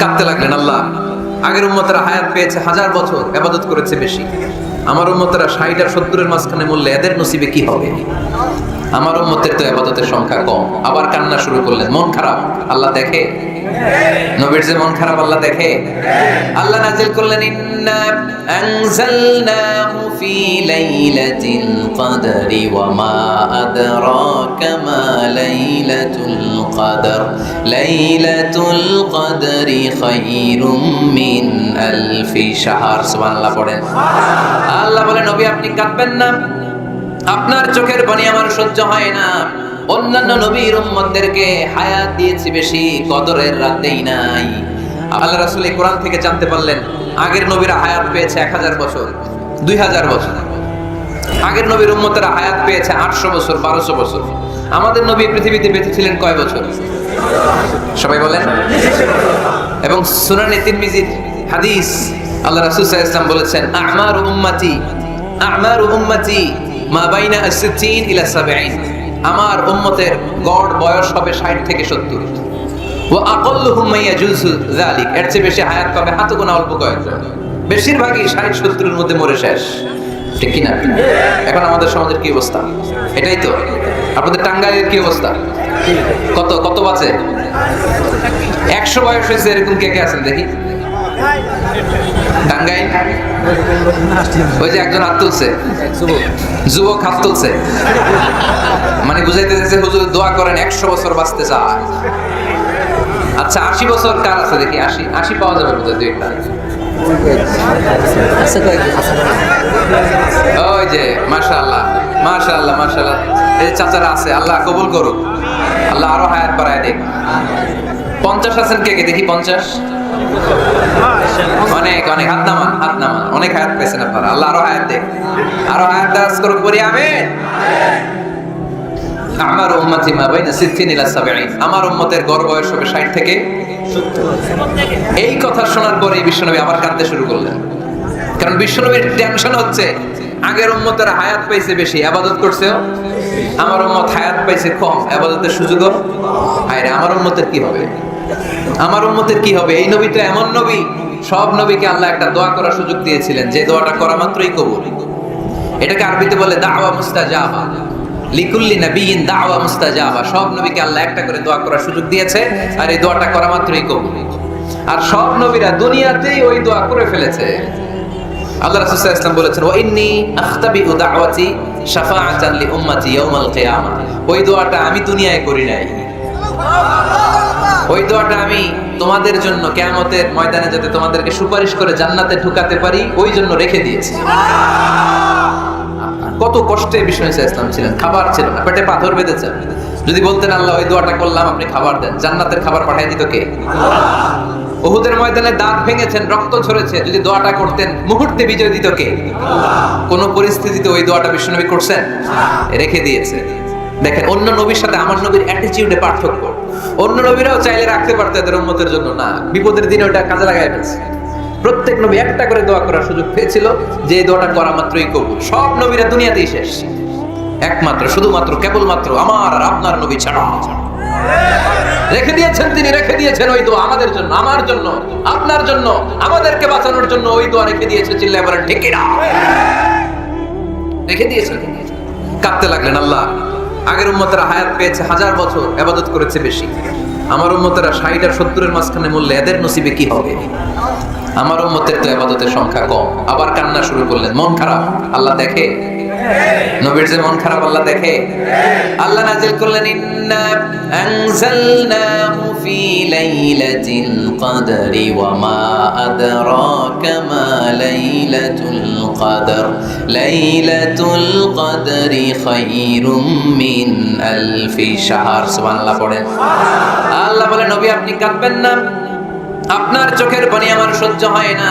কাঁদতে লাগলেন, আল্লাহ, আগের উম্মতরা হায়াত পেয়েছে হাজার বছর আবাদত করেছে বেশি। আমার উম্মতরা ষাট আর সত্তরের মাঝখানে মূল্যে এদের নসিবে কি হবে? আমার উম্মতের তো আবাদতের সংখ্যা কম। আবার কান্না শুরু করলেন, মন খারাপ, আল্লাহ দেখে? নবীর যে মন খারাপ, আল্লাহ দেখে? আল্লাহ নাজিল করলেন, ইন্না আনজালনাহু ফি লাইলাতিল কদরি ওয়া মা আদরাকা মা লাইলাতুল কদর। লাইলাতুল কদরি খায়রুম মিন আলফি শাহর। সুবহানাল্লাহ পড়েন। আল্লাহ বলে, নবী, আপনি কাঁদবেন না। আপনার চোখের পানি আমার সহ্য হয় না। অন্যান্য নবীর উম্মতদেরকে হায়াত দিয়েছি বেশি, কদরের রাতেই নাই। আল্লাহ রাসূল এই কোরআন থেকে জানতে পারলেন, আগের নবীরা হায়াত পেয়েছে এক হাজার বছর, দুই হাজার বছর। আগের নবীর উম্মতেরা হায়াত পেয়েছে আটশো বছর, বারোশো বছর। আমাদের নবী পৃথিবীতে বেঁচে ছিলেন কয় বছর? সবাই বলেন। এবং সুনানি তিরমিজির হাদিস, আল্লাহ রাসূল ওয়াসাল্লাম বলেছেন, আমার উম্মতি আমার উম্মতি আমার উম্মতের গড় বয়স হবে 60 থেকে 70 ওয়া আকাল্লুহুম মা ইয়াজুজু যালিক। এর চেয়ে বেশি হায়াত পাবে গোনা অল্প কয়েকজন। বেশিরভাগই 60 70 এর মধ্যে মরে শেষ। ঠিক কি না এখন আমাদের সমাজের কি অবস্থা? এটাই তো। আপনাদের টাঙ্গাইলের কি অবস্থা? কত কত বাঁচে একশো বয়স হয়েছে এরকম কে কে আছেন দেখি। টাঙ্গাইল ওই যে একজন হাত তুলছে। যুবক হাত তুলছে। মানে বুঝাইতে চাইছে হুজুর দোয়া করেন একশো বছর বাঁচতে চায়। আচ্ছা আশি বছর কার আছে দেখি? আশি আশি পাওয়া যাবে বোধহয় দুই একটা। ওই যে এই চাচারা আছে আল্লাহ কবুল করুক। আল্লাহ আরও হায়াত বাড়ায় দেখ পঞ্চাশ আছেন কে কে? দেখি পঞ্চাশ। অনেক অনেক হাত নামান হাত নামান। অনেক হায়াত পেয়েছেন আপনারা। আল্লাহ আরও হায়াত দেখ আরও হায়াত দাস করুক বলি আমিন। আমার উম্মতি মা ইলা আমার উম্মতের গড় বয়স হবে 60 থেকে এই কথা শোনার পরে বিশ্বনবী আবার কাঁদতে শুরু করলেন। কারণ বিশ্বনবীর টেনশন হচ্ছে, আগের উম্মতের হায়াত পাইছে বেশি, আবাদত করছে আমার উম্মত হায়াত পাইছে কম, আবাদতের সুযোগও আরে আমার উম্মতের কি হবে? আমার উম্মতের কি হবে? এই নবী তো এমন নবী। সব নবীকে আল্লাহ একটা দোয়া করার সুযোগ দিয়েছিলেন। যে দোয়াটা করা মাত্রই কবুল। এটাকে আরবিতে বলে দাওয়া মুস্তাজাবা। লিকুল্লি দাওয়া মুস্তাজাবা। সব নবীকে আল্লাহ একটা করে দোয়া করার সুযোগ দিয়েছে আর এই দোয়াটা করা মাত্রই কবুল। আর সব নবীরা দুনিয়াতেই ওই দোয়া করে ফেলেছে। আল্লাহ রাসূল সাল্লাল্লাহু বলেছেন, ওয়া ইন্নী দাওয়াতি শাফাআতান লি উম্মতি ইয়াউমাল ওই দোয়াটা আমি দুনিয়ায় করি নাই। ওই দোয়াটা আমি তোমাদের জন্য কিয়ামতের ময়দানে যাতে তোমাদেরকে সুপারিশ করে জান্নাতে ঢুকাতে পারি, ওই জন্য রেখে দিয়েছি। কত কষ্টে বিষ্ণু ইসা ইসলাম ছিলেন, খাবার ছিল না, পেটে পাথর বেঁধেছে। যদি বলতেন, আল্লাহ, ওই দোয়াটা করলাম, আপনি খাবার দেন। জান্নাতের খাবার পাঠিয়ে দিত কে? ওহুদের ময়দানে দাঁত ভেঙেছেন, রক্ত ঝরেছে, যদি দোয়াটা করতেন, মুহূর্তে বিজয় দিত কে? কোন পরিস্থিতিতে ওই দোয়াটা বিষ্ণুনবী করছেন? রেখে দিয়েছে। দেখেন, অন্য নবীর সাথে আমার নবীর অ্যাটিটিউডে পার্থক্য। অন্য নবীরাও চাইলে রাখতে পারতো এদের উম্মতের জন্য। না, বিপদের দিনে ওটা কাজে লাগাই ফেলছে। প্রত্যেক নবী একটা করে দোয়া করার সুযোগ পেয়েছিল যে দোয়াটা করা মাত্রই কবুল সব নবীরা দুনিয়াতেই শেষ। একমাত্র, শুধুমাত্র, কেবলমাত্র আমার আর আপনার নবী ছাড়া। রেখে দিয়েছেন তিনি, রেখে দিয়েছেন ওই দোয়া আমাদের জন্য, আমার জন্য, আপনার জন্য, আমাদেরকে বাঁচানোর জন্য ওই দোয়া রেখে দিয়েছে, চিল্লায় বলেন, ঠিক না রেখে দিয়েছেন কাঁদতে লাগলেন, আল্লাহ। আগের উন্মতরা হায়াত পেয়েছে হাজার বছর, আবাদত করেছে বেশি। আমার উন্মতরা ষাট আর সত্তরের মাঝখানে মূল্যে এদের নসিবে কি হবে? আমার উন্মতের তো আবাদতের সংখ্যা কম। আবার কান্না শুরু করলেন, মন খারাপ। আল্লাহ দেখে নবীর যে মন খারাপ, আল্লাহ দেখে। আল্লাহ নাজিল করলেন, ইন্না আনজালনাহু ফি লাইলাতিল কদরি ওয়া মা আদরাকা মা লাইলাতুল কদর। লাইলাতুল কদরি খায়রুম মিন আলফি শাহর। সুবহানাল্লাহ পড়েন। আল্লাহ বলে, নবী, আপনি কাঁদবেন না। আপনার চোখের পানি আমার সহ্য হয় না।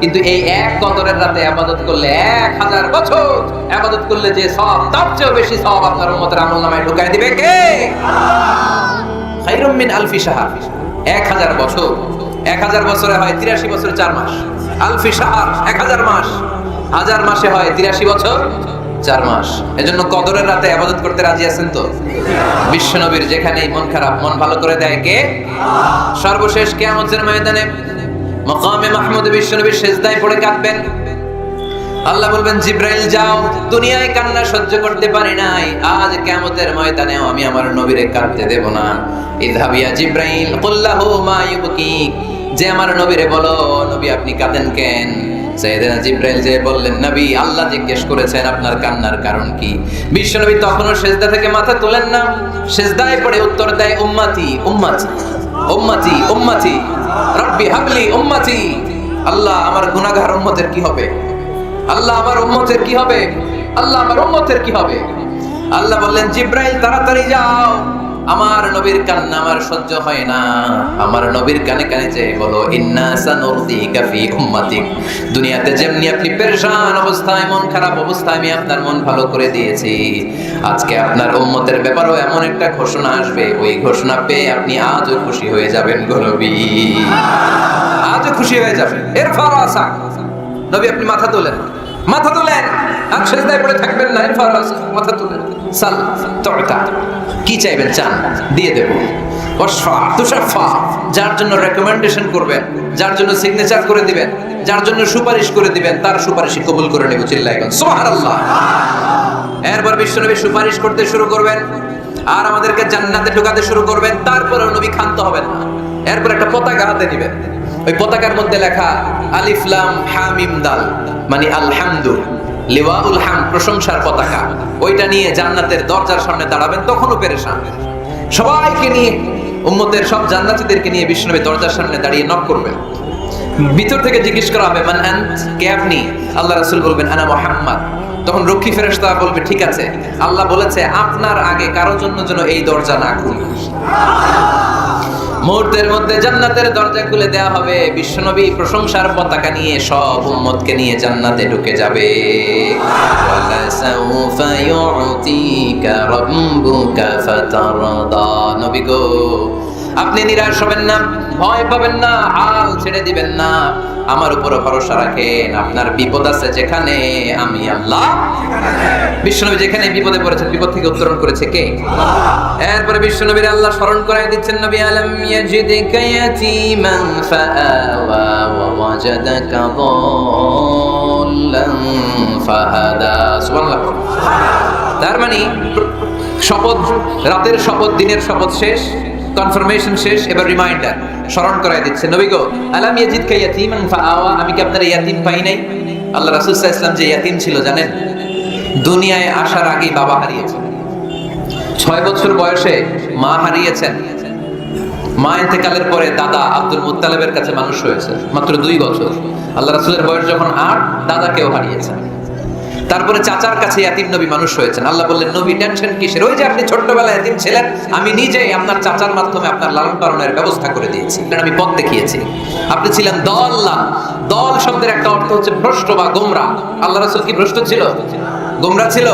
কিন্তু এই এক কদরের রাতে আবাদত করলে এক হাজার বছর আবাদত করলে যে সব, তার চেয়েও বেশি সব আপনার উম্মতের আমল নামায় ঢুকাই দিবে কে? খাইরুম মিন আলফি সাহার এক হাজার বছর। এক হাজার বছরে হয় তিরাশি বছর চার মাস। আলফি সাহার এক হাজার মাস। হাজার মাসে হয় তিরাশি বছর চার মাস। এজন্য কদরের রাতে আবাদত করতে রাজি আছেন তো? বিশ্বনবীর যেখানেই মন খারাপ, মন ভালো করে দেয় কে? সর্বশেষ কে কেয়ামতের ময়দানে মকামে মাহমুদ বিশ্বনবীর শেষদায় পড়ে কাঁদবেন। আল্লাহ বলবেন, জিব্রাইল, যাও। দুনিয়ায় কান্না সহ্য করতে পারি নাই। আজ কিয়ামতের ময়দানেও আমি আমার নবীরে কাঁদতে দেব না। ইযহাবিয়া জিব্রাইল কুল্লাহু মা ইউবকি যে আমার নবীরে বলো, নবী, আপনি কাঁদেন কেন? সাইয়েদনা জিব্রাইল যে বললেন, নবী, আল্লাহ জিজ্ঞেস করেছেন, আপনার কান্নার কারণ কি? বিশ্বনবী তখনও সেজদা থেকে মাথা তোলেন না। সেজদায় পড়ে উত্তর দেয়, উম্মতি উম্মতি উম্মতি উম্মতি। রব্বি হাবলি উম্মতি। আল্লাহ আমার গুনাহগার উম্মতের কি হবে? আল্লাহ আমার উম্মতের কি হবে? আল্লাহ আমার উম্মতের কি হবে? আল্লাহ বললেন, জিব্রাইল, তাড়াতাড়ি যাও। আমার নবীর কান্না আমার সহ্য হয় না। আমার নবীর কানে কানে যে বলো উম্মাতিক। দুনিয়াতে যেমনি আপনি পেরেশান অবস্থায়, মন খারাপ অবস্থায়, আমি আপনার মন ভালো করে দিয়েছি। আজকে আপনার উম্মতের ব্যাপারেও এমন একটা ঘোষণা আসবে। ওই ঘোষণা পেয়ে আপনি আজও খুশি হয়ে যাবেন গো নবী। আজও খুশি হয়ে যাবেন। এর ফারাসা নবী, আপনি মাথা তোলেন। মাথা তোলেন। আর সেজদায় পড়ে থাকবেন না এরপর মাথা তোলেন। সাল তরকা কি চাইবেন? চান। দিয়ে দেব। যার জন্য রেকমেন্ডেশন করবেন, যার জন্য সিগনেচার করে দিবেন, যার জন্য সুপারিশ করে দিবেন, তার সুপারিশই কবুল করে নেব চিল্লাই সুবহানাল্লাহ। এরপর বিশ্বনবী সুপারিশ করতে শুরু করবেন, আর আমাদেরকে জান্নাতে ঢোকাতে শুরু করবেন, তারপরেও নবী ক্ষান্ত হবেন না। এরপর একটা পতাকা হাতে দিবেন ওই পতাকার মধ্যে লেখা আলিফলাম হামিম দাল মানে আলহামদু, লিওয়াউল হাম প্রশংসার পতাকা। ওইটা নিয়ে জান্নাতের দরজার সামনে দাঁড়াবেন, তখনও পেরেশান। সবাইকে নিয়ে, উম্মতের সব জান্নাতীদেরকে নিয়ে বিষ্ণুনবী দরজার সামনে দাঁড়িয়ে নক করবেন ভিতর থেকে জিজ্ঞেস করা হবে, মান আন কে আপনি? আল্লাহ রাসূল বলবেন, আনা মুহাম্মদ। তখন রক্ষী ফেরেশতা বলবে, ঠিক আছে। আল্লাহ বলেছে, আপনার আগে কারোর জন্য যেন এই দরজা না খুলি। মুহূর্তের মধ্যে জান্নাতের দরজা খুলে দেয়া হবে। বিশ্বনবী প্রশংসার পতাকা নিয়ে সব উম্মতকে নিয়ে জান্নাতে ঢুকে যাবে। নবী গো আপনি নিরাশ হবেন না, ভয় পাবেন না, হাল ছেড়ে দিবেন না। আমার উপরে ভরসা রাখেন, আপনার বিপদ আছে যেখানে আমি আল্লাহ। বিশ্বনবী যেখানে বিপদে পড়েছেন, বিপদ থেকে উত্তরণ করেছে কে? এরপরে বিশ্বনবীর আল্লাহ স্মরণ করাই দিচ্ছেন, নবী আলম, ইয়াজিদিকা ইয়াতীমান ফাআওয়া ওয়া ওয়াজাদাকা দাল্লান ফাহাদা। সুবহানাল্লাহ। তার মানে শপথ, রাতের শপথ, দিনের শপথ শেষ। কনফার্মেশন শেষ, এবার রিমাইন্ডার স্মরণ করাই দিচ্ছে, নবী গো, আলাম ইয়াজিদ কা ইয়াতীমান ফাআওয়া, আমি কি আপনার ইয়াতিম পাই নাই? আল্লাহ রাসূল সাল্লাল্লাহু আলাইহি যে ইয়াতিম ছিল, জানেন? দুনিয়ায় আসার আগেই বাবা হারিয়েছেন। ছয় বছর বয়সে মা হারিয়েছেন। মা ইন্তেকালের পরে দাদা আব্দুল মুত্তালেবের কাছে মানুষ হয়েছে, মাত্র দুই বছর। আল্লাহ রাসূলের বয়স যখন আট, দাদাকেও হারিয়েছেন। তারপরে চাচার কাছে ইয়াতিম নবী মানুষ হয়েছেন। আল্লাহ বললেন, নবী টেনশন কিসের? ওই যে আপনি ছোট্টবেলায় ইয়াতিম ছিলেন, আমি নিজেই আপনার চাচার মাধ্যমে আপনার লালন পালনের ব্যবস্থা করে দিয়েছি। কারণ আমি পথ দেখিয়েছি। আপনি ছিলেন দল্লা দল শব্দের একটা অর্থ হচ্ছে ভ্রষ্ট বা গোমরা। আল্লাহ রাসুল কি ভ্রষ্ট ছিল? গোমরা ছিল?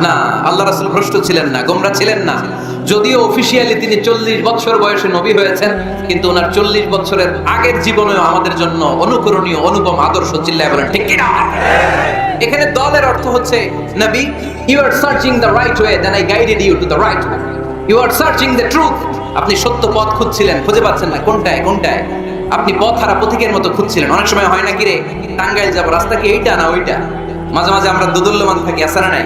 না, আল্লাহ রাসুল ভ্রষ্ট ছিলেন না। গোমরা ছিলেন না। যদিও অফিসিয়ালি তিনি চল্লিশ বছর বয়সে নবী হয়েছেন, কিন্তু ওনার চল্লিশ বছরের আগের জীবনেও আমাদের জন্য অনুকরণীয় অনুপম আদর্শ চিল্লায় বলেন, ঠিক কিনা? এখানে দলের অর্থ হচ্ছে, নবী you are searching the right way then I guided you to the right you are searching the truth আপনি সত্য পথ খুঁজছিলেন, খুঁজে পাচ্ছেন না, কোনটায় কোনটায়? আপনি পথ হারা পথিকের মতো খুঁজছিলেন। অনেক সময় হয় না কি রে, টাঙ্গাইল যাব, রাস্তা কি এইটা না ওইটা? মাঝে মাঝে আমরা দুদুল্যমান থাকি আসারা নাই?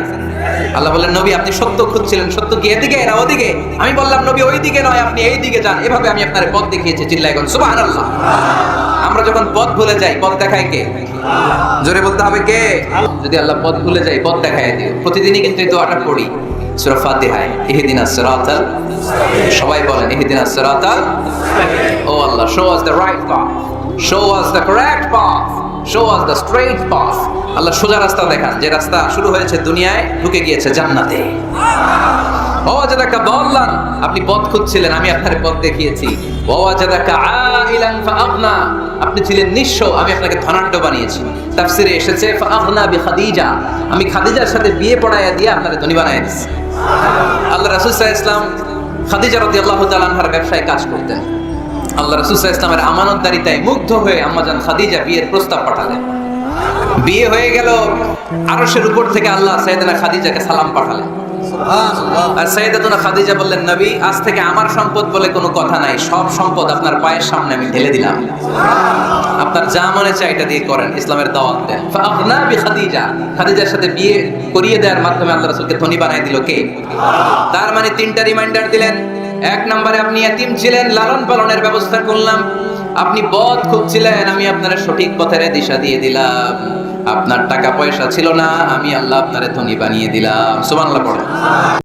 আল্লাহ বললেন, নবী, আপনি সত্য খুঁজছিলেন, সত্য কি এদিকে না ওদিকে? আমি বললাম, নবী ওই দিকে নয়, আপনি এই দিকে যান। এভাবে আমি আপনার পথ দেখিয়েছি চিল্লাই গেল সুবহানাল্লাহ। আমরা যখন পথ ভুলে যাই, পথ দেখায় কে? জোরে বলতে হবে কে? যদি আল্লাহ পথ ভুলে যাই পথ দেখায় দিও। প্রতিদিনই কিন্তু এই দোয়াটা পড়ি। সূরা ফাতিহায় ইহদিনাস সিরাতাল সবাই বলেন ইহদিনাস সিরাতাল ও Allah show us the right path show us the correct path show us the straight path Allah সোজা রাস্তা দেখান। যে রাস্তা শুরু হয়েছে দুনিয়ায়, ঢুকে গিয়েছে জান্নাতে। ওয়াজাদাকা দাল্লান আপনি পথ খুঁজছিলেন, আমি আপনার পথ দেখিয়েছি। ওয়াজাদাকা আইলান ফাআগনা। আপনি ছিলেন নিঃস্ব, আমি আপনাকে ধনাঢ্য বানিয়েছি। তাফসিরে এসেছে, ফাআগনা বিখাদিজা। আমি খাদিজার সাথে বিয়ে পড়াইয়া দিয়ে আপনাকে ধনী বানাই দিয়েছি আল্লাহ রাসূল সাল্লাল্লাহু আলাইহি ওয়াসাল্লাম খাদিজা রাদিয়াল্লাহু তাআলা আনহার ব্যবসায় কাজ করতেন। আল্লাহ রাসূল সাল্লাল্লাহু আলাইহি ওয়াসাল্লামের আমানতদারিতায় মুগ্ধ হয়ে আম্মাজান খাদিজা বিয়ের প্রস্তাব পাঠালেন। বিয়ে হয়ে গেল আরশের উপর থেকে আল্লাহ সাইয়েদনা খাদিজাকে সালাম পাঠালেন। আর খাদিজা বললেন নবী আজ থেকে আমার সম্পদ বলে কোনো কথা নাই সব সম্পদ আপনার পায়ের সামনে আমি ঢেলে দিলাম। আপনার যা মনে চাই এটা দিয়ে করেন ইসলামের দাওয়াত দেন। বি খাদিজা। খাদিজার সাথে বিয়ে করিয়ে দেওয়ার মাধ্যমে আল্লাহ রাসূলকে ধনী বানাই দিল কে? তার মানে তিনটা রিমাইন্ডার দিলেন এক নম্বরে আপনি এতিম ছিলেন, লালন পালনের ব্যবস্থা করলাম। আপনি পথ খুঁজছিলেন আমি আপনার সঠিক পথের দিশা দিয়ে দিলাম। আপনার টাকা পয়সা ছিল না, আমি আল্লাহ আপনারে ধনী বানিয়ে দিলাম। সুবহানাল্লাহ, পড়ে।